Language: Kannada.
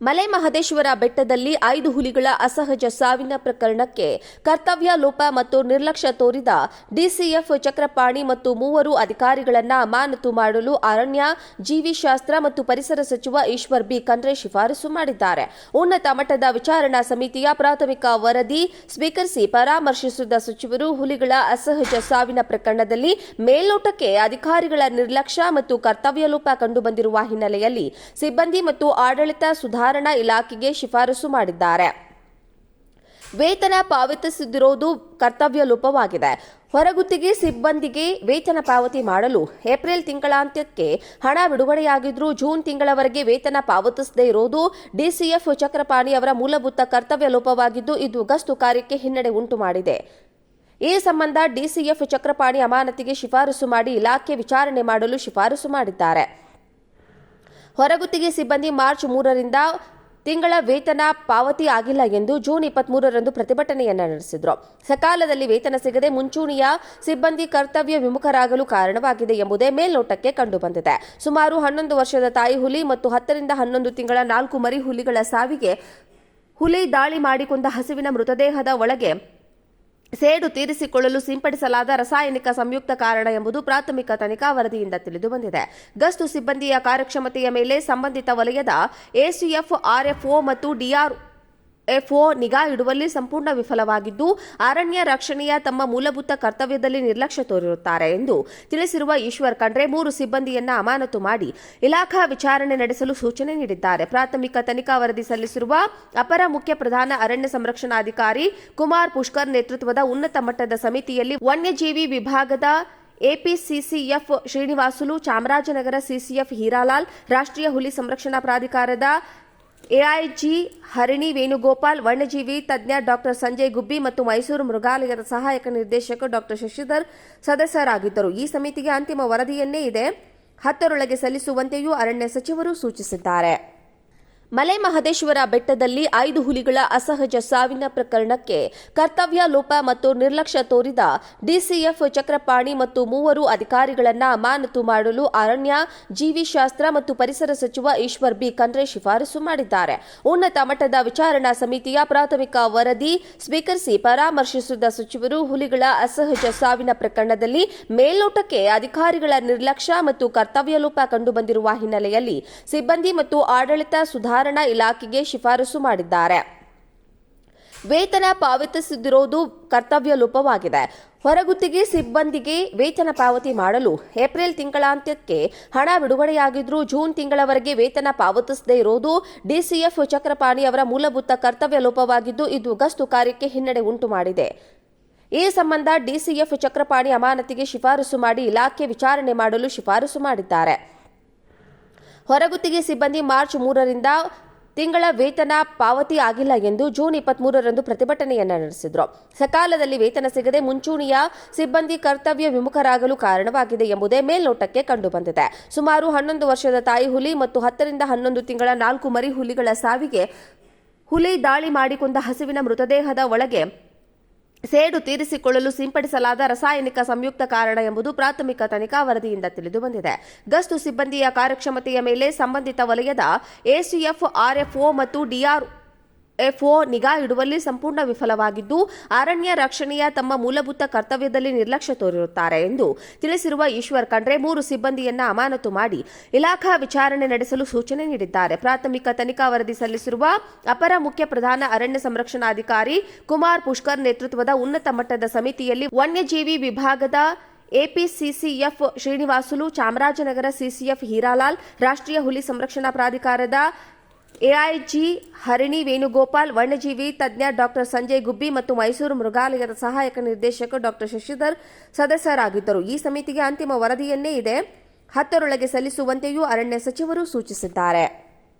ಮಲೆ ಮಹದೇಶ್ವರ ಬೆಟ್ಟದಲ್ಲಿ ಐದು ಹುಲಿಗಳ ಅಸಹಜ ಸಾವಿನ ಪ್ರಕರಣಕ್ಕೆ ಕರ್ತವ್ಯ ಲೋಪ ಮತ್ತು ನಿರ್ಲಕ್ಷ್ಯ ತೋರಿದ ಡಿಸಿಎಫ್ ಚಕ್ರಪಾಣಿ ಮತ್ತು ಮೂವರು ಅಧಿಕಾರಿಗಳನ್ನು ಅಮಾನತು ಮಾಡಲು ಅರಣ್ಯ ಜೀವಿಶಾಸ್ತ್ರ ಮತ್ತು ಪರಿಸರ ಸಚಿವ ಈಶ್ವರ್ ಬಿ. ಖಂಡ್ರೆ ಶಿಫಾರಸು ಮಾಡಿದ್ದಾರೆ. ಉನ್ನತ ಮಟ್ಟದ ವಿಚಾರಣಾ ಸಮಿತಿಯ ಪ್ರಾಥಮಿಕ ವರದಿ ಸ್ವೀಕರಿಸಿ ಪರಾಮರ್ಶಿಸಿದ ಸಚಿವರು ಹುಲಿಗಳ ಅಸಹಜ ಸಾವಿನ ಪ್ರಕರಣದಲ್ಲಿ ಮೇಲ್ನೋಟಕ್ಕೆ ಅಧಿಕಾರಿಗಳ ನಿರ್ಲಕ್ಷ್ಯ ಮತ್ತು ಕರ್ತವ್ಯ ಲೋಪ ಕಂಡುಬಂದಿರುವ ಹಿನ್ನೆಲೆಯಲ್ಲಿ ಸಿಬ್ಬಂದಿ ಮತ್ತು ಆಡಳಿತ ಸುಧಾರಣಾ ಇಲಾಖೆಗೆ ಶಿಫಾರಸು ಮಾಡಿದ್ದಾರೆ. ವೇತನ ಪಾವತಿಸದಿರುವುದು ಕರ್ತವ್ಯ ಲೋಪವಾಗಿದೆ. ಹೊರಗುತ್ತಿಗೆ ಸಿಬ್ಬಂದಿಗೆ ವೇತನ ಪಾವತಿ ಮಾಡಲು ಏಪ್ರಿಲ್ ತಿಂಗಳಾಂತ್ಯಕ್ಕೆ ಹಣ ಬಿಡುಗಡೆಯಾಗಿದ್ರೂ ಜೂನ್ ತಿಂಗಳವರೆಗೆ ವೇತನ ಪಾವತಿಸದೇ ಇರುವುದು ಡಿಸಿಎಫ್ ಚಕ್ರಪಾಣಿ ಅವರ ಮೂಲಭೂತ ಕರ್ತವ್ಯ ಲೋಪವಾಗಿದ್ದು ಇದು ಗಸ್ತು ಕಾರ್ಯಕ್ಕೆ ಹಿನ್ನಡೆ ಉಂಟು ಮಾಡಿದೆ. ಈ ಸಂಬಂಧ ಡಿಸಿಎಫ್ ಚಕ್ರಪಾಣಿ ಅಮಾನತಿಗೆ ಶಿಫಾರಸು ಮಾಡಿ ಇಲಾಖೆ ವಿಚಾರಣೆ ಮಾಡಲು ಶಿಫಾರಸು ಮಾಡಿದ್ದಾರೆ. ಹೊರಗುತ್ತಿಗೆ ಸಿಬ್ಬಂದಿ ಮಾರ್ಚ್ ಮೂರರಿಂದ ತಿಂಗಳ ವೇತನ ಪಾವತಿ ಆಗಿಲ್ಲ ಎಂದು ಜೂನ್ ಇಪ್ಪತ್ಮೂರರಂದು ಪ್ರತಿಭಟನೆಯನ್ನು ನಡೆಸಿದರು. ಸಕಾಲದಲ್ಲಿ ವೇತನ ಸಿಗದೆ ಮುಂಚೂಣಿಯ ಸಿಬ್ಬಂದಿ ಕರ್ತವ್ಯ ವಿಮುಖರಾಗಲು ಕಾರಣವಾಗಿದೆ ಎಂಬುದೇ ಮೇಲ್ನೋಟಕ್ಕೆ ಕಂಡುಬಂದಿದೆ. ಸುಮಾರು ಹನ್ನೊಂದು ವರ್ಷದ ತಾಯಿ ಹುಲಿ ಮತ್ತು ಹತ್ತರಿಂದ ಹನ್ನೊಂದು ತಿಂಗಳ ನಾಲ್ಕು ಮರಿ ಹುಲಿಗಳ ಸಾವಿಗೆ ಹುಲಿ ದಾಳಿ ಮಾಡಿಕೊಂಡ ಹಸುವಿನ ಮೃತದೇಹದ ಒಳಗೆ ಸೇಡು ತೀರಿಸಿಕೊಳ್ಳಲು ಸಿಂಪಡಿಸಲಾದ ರಾಸಾಯನಿಕ ಸಂಯುಕ್ತ ಕಾರಣ ಎಂಬುದು ಪ್ರಾಥಮಿಕ ತನಿಖಾ ವರದಿಯಿಂದ ತಿಳಿದುಬಂದಿದೆ ಗಸ್ತು ಸಿಬ್ಬಂದಿಯ ಕಾರ್ಯಕ್ಷಮತೆಯ ಮೇಲೆ ಸಂಬಂಧಿತ ವಲಯದ ಎಸಿಎಫ್ ಆರ್ಎಫ್ಒ ಮತ್ತು ಡಿಆರ್ ಎಫ್ಒ ನಿಗಾ ಇಡುವಲ್ಲಿ ಸಂಪೂರ್ಣ ವಿಫಲವಾಗಿದ್ದು, ಅರಣ್ಯ ರಕ್ಷಣೆಯ ತಮ್ಮ ಮೂಲಭೂತ ಕರ್ತವ್ಯದಲ್ಲಿ ನಿರ್ಲಕ್ಷ್ಯ ತೋರಿರುತ್ತಾರೆ ಎಂದು ತಿಳಿಸಿರುವ ಈಶ್ವರ್ ಖಂಡ್ರೆ, ಮೂರು ಸಿಬ್ಬಂದಿಯನ್ನ ಅಮಾನತು ಮಾಡಿ ಇಲಾಖಾ ವಿಚಾರಣೆ ನಡೆಸಲು ಸೂಚನೆ ನೀಡಿದ್ದಾರೆ. ಪ್ರಾಥಮಿಕ ತನಿಖಾ ವರದಿ ಸಲ್ಲಿಸಿರುವ ಅಪರ ಮುಖ್ಯ ಪ್ರಧಾನ ಅರಣ್ಯ ಸಂರಕ್ಷಣಾಧಿಕಾರಿ ಕುಮಾರ್ ಪುಷ್ಕರ್ ನೇತೃತ್ವದ ಉನ್ನತ ಮಟ್ಟದ ಸಮಿತಿಯಲ್ಲಿ ವನ್ಯಜೀವಿ ವಿಭಾಗದ ಎಪಿಸಿಸಿಎಫ್ ಶ್ರೀನಿವಾಸುಲು ಚಾಮರಾಜನಗರ ಸಿಸಿಎಫ್ ಹೀರಾಲಾಲ್, ರಾಷ್ಟ್ರೀಯ ಹುಲಿ ಸಂರಕ್ಷಣಾ ಪ್ರಾಧಿಕಾರದ ಎಐಜಿ ಹರಿಣಿ ವೇಣುಗೋಪಾಲ್ ವನ್ಯಜೀವಿ ತಜ್ಞ ಡಾಕ್ಟರ್ ಸಂಜಯ್ ಗುಬ್ಬಿ ಮತ್ತು ಮೈಸೂರು ಮೃಗಾಲಯದ ಸಹಾಯಕ ನಿರ್ದೇಶಕ ಡಾಕ್ಟರ್ ಶಶಿಧರ್ ಸದಸ್ಯರಾಗಿದ್ದರು. ಈ ಸಮಿತಿಗೆ ಅಂತಿಮ ವರದಿಯನ್ನೇ ಇದೆ. ಹತ್ತರೊಳಗೆ ಸಲ್ಲಿಸುವಂತೆಯೂ ಅರಣ್ಯ ಸಚಿವರು ಸೂಚಿಸಿದ್ದಾರೆ. ಮಲೆ ಮಹದೇಶ್ವರ ಬೆಟ್ಟದಲ್ಲಿ ಐದು ಹುಲಿಗಳ ಅಸಹಜ ಸಾವಿನ ಪ್ರಕರಣಕ್ಕೆ ಕರ್ತವ್ಯ ಲೋಪ ಮತ್ತು ನಿರ್ಲಕ್ಷ್ಯ ತೋರಿದ ಡಿಸಿಎಫ್ ಚಕ್ರಪಾಣಿ ಮತ್ತು ಮೂವರು ಅಧಿಕಾರಿಗಳನ್ನು ಅಮಾನತು ಮಾಡಲು ಅರಣ್ಯ ಜೀವಿಶಾಸ್ತ್ರ ಮತ್ತು ಪರಿಸರ ಸಚಿವ ಈಶ್ವರ್ ಬಿ. ಖಂಡ್ರೆ ಶಿಫಾರಸು ಮಾಡಿದ್ದಾರೆ. ಉನ್ನತ ಮಟ್ಟದ ವಿಚಾರಣಾ ಸಮಿತಿಯ ಪ್ರಾಥಮಿಕ ವರದಿ ಸ್ವೀಕರಿಸಿ ಪರಾಮರ್ಶಿಸಿದ ಸಚಿವರು ಹುಲಿಗಳ ಅಸಹಜ ಸಾವಿನ ಪ್ರಕರಣದಲ್ಲಿ ಮೇಲ್ನೋಟಕ್ಕೆ ಅಧಿಕಾರಿಗಳ ನಿರ್ಲಕ್ಷ್ಯ ಮತ್ತು ಕರ್ತವ್ಯ ಲೋಪ ಕಂಡುಬಂದಿರುವ ಹಿನ್ನೆಲೆಯಲ್ಲಿ ಸಿಬ್ಬಂದಿ ಮತ್ತು ಆಡಳಿತ ಸುಧಾರಣಾ ಇಲಾಖೆಗೆ ಶಿಫಾರಸು ಮಾಡಿದ್ದಾರೆ. ವೇತನ ಪಾವತಿಸದಿರುವುದು ಕರ್ತವ್ಯ ಲೋಪವಾಗಿದೆ. ಹೊರಗುತ್ತಿಗೆ ಸಿಬ್ಬಂದಿಗೆ ವೇತನ ಪಾವತಿ ಮಾಡಲು ಏಪ್ರಿಲ್ ತಿಂಗಳಾಂತ್ಯಕ್ಕೆ ಹಣ ಬಿಡುಗಡೆಯಾಗಿದ್ರೂ ಜೂನ್ ತಿಂಗಳವರೆಗೆ ವೇತನ ಪಾವತಿಸದೇ ಇರುವುದು ಡಿಸಿಎಫ್ ಚಕ್ರಪಾಣಿ ಅವರ ಮೂಲಭೂತ ಕರ್ತವ್ಯ ಲೋಪವಾಗಿದ್ದು ಇದು ಗಸ್ತು ಕಾರ್ಯಕ್ಕೆ ಹಿನ್ನಡೆ ಉಂಟು ಮಾಡಿದೆ. ಈ ಸಂಬಂಧ ಡಿಸಿಎಫ್ ಚಕ್ರಪಾಣಿ ಅಮಾನತಿಗೆ ಶಿಫಾರಸು ಮಾಡಿ ಇಲಾಖೆ ವಿಚಾರಣೆ ಮಾಡಲು ಶಿಫಾರಸು ಮಾಡಿದ್ದಾರೆ. ಹೊರಗುತ್ತಿಗೆ ಸಿಬ್ಬಂದಿ ಮಾರ್ಚ್ ಮೂರರಿಂದ ತಿಂಗಳ ವೇತನ ಪಾವತಿ ಆಗಿಲ್ಲ ಎಂದು ಜೂನ್ ಇಪ್ಪತ್ಮೂರರಂದು ಪ್ರತಿಭಟನೆಯನ್ನು ನಡೆಸಿದರು. ಸಕಾಲದಲ್ಲಿ ವೇತನ ಸಿಗದೆ ಮುಂಚೂಣಿಯ ಸಿಬ್ಬಂದಿ ಕರ್ತವ್ಯ ವಿಮುಖರಾಗಲು ಕಾರಣವಾಗಿದೆ ಎಂಬುದೇ ಮೇಲ್ನೋಟಕ್ಕೆ ಕಂಡುಬಂದಿದೆ. ಸುಮಾರು ಹನ್ನೊಂದು ವರ್ಷದ ತಾಯಿ ಹುಲಿ ಮತ್ತು ಹತ್ತರಿಂದ ಹನ್ನೊಂದು ತಿಂಗಳ ನಾಲ್ಕು ಮರಿ ಹುಲಿಗಳ ಸಾವಿಗೆ ಹುಲಿ ದಾಳಿ ಮಾಡಿಕೊಂಡ ಹಸುವಿನ ಮೃತದೇಹದ ಒಳಗೆ ಸೇಡು ತೀರಿಸಿಕೊಳ್ಳಲು ಸಿಂಪಡಿಸಲಾದ ರಾಸಾಯನಿಕ ಸಂಯುಕ್ತ ಕಾರಣ ಎಂಬುದು ಪ್ರಾಥಮಿಕ ತನಿಖಾ ವರದಿಯಿಂದ ತಿಳಿದುಬಂದಿದೆ ಗಸ್ತು ಸಿಬ್ಬಂದಿಯ ಕಾರ್ಯಕ್ಷಮತೆಯ ಮೇಲೆ ಸಂಬಂಧಿತ ವಲಯದ ಎಸಿಎಫ್ ಆರ್ಎಫ್ಒ ಮತ್ತು ಡಿಆರ್ ಎಫ್ಒ ನಿಗಾ ಇಡುವಲ್ಲಿ ಸಂಪೂರ್ಣ ವಿಫಲವಾಗಿದ್ದು, ಅರಣ್ಯ ರಕ್ಷಣೆಯ ತಮ್ಮ ಮೂಲಭೂತ ಕರ್ತವ್ಯದಲ್ಲಿ ನಿರ್ಲಕ್ಷ್ಯ ತೋರಿರುತ್ತಾರೆ ಎಂದು ತಿಳಿಸಿರುವ ಈಶ್ವರ್ ಖಂಡ್ರೆ, ಮೂರು ಸಿಬ್ಬಂದಿಯನ್ನ ಅಮಾನತು ಮಾಡಿ ಇಲಾಖಾ ವಿಚಾರಣೆ ನಡೆಸಲು ಸೂಚನೆ ನೀಡಿದ್ದಾರೆ. ಪ್ರಾಥಮಿಕ ತನಿಖಾ ವರದಿ ಸಲ್ಲಿಸಿರುವ ಅಪರ ಮುಖ್ಯ ಪ್ರಧಾನ ಅರಣ್ಯ ಸಂರಕ್ಷಣಾಧಿಕಾರಿ ಕುಮಾರ್ ಪುಷ್ಕರ್ ನೇತೃತ್ವದ ಉನ್ನತ ಮಟ್ಟದ ಸಮಿತಿಯಲ್ಲಿ ವನ್ಯಜೀವಿ ವಿಭಾಗದ ಎಪಿಸಿಸಿಎಫ್ ಶ್ರೀನಿವಾಸುಲು ಚಾಮರಾಜನಗರ ಸಿಸಿಎಫ್ ಹೀರಾಲಾಲ್, ರಾಷ್ಟ್ರೀಯ ಹುಲಿ ಸಂರಕ್ಷಣಾ ಪ್ರಾಧಿಕಾರದ ಎಐಜಿ ಹರಿಣಿ ವೇಣುಗೋಪಾಲ್, ವನ್ಯಜೀವಿ ತಜ್ಞ ಡಾಕ್ಟರ್ ಸಂಜಯ್ ಗುಬ್ಬಿ ಮತ್ತು ಮೈಸೂರು ಮೃಗಾಲಯದ ಸಹಾಯಕ ನಿರ್ದೇಶಕ ಡಾಕ್ಟರ್ ಶಶಿಧರ್ ಸದಸ್ಯರಾಗಿದ್ದರು. ಈ ಸಮಿತಿಗೆ ಅಂತಿಮ ವರದಿಯನ್ನೇ ಇದೆ. ಹತ್ತರೊಳಗೆ ಸಲ್ಲಿಸುವಂತೆಯೂ ಅರಣ್ಯ ಸಚಿವರು ಸೂಚಿಸಿದ್ದಾರೆ.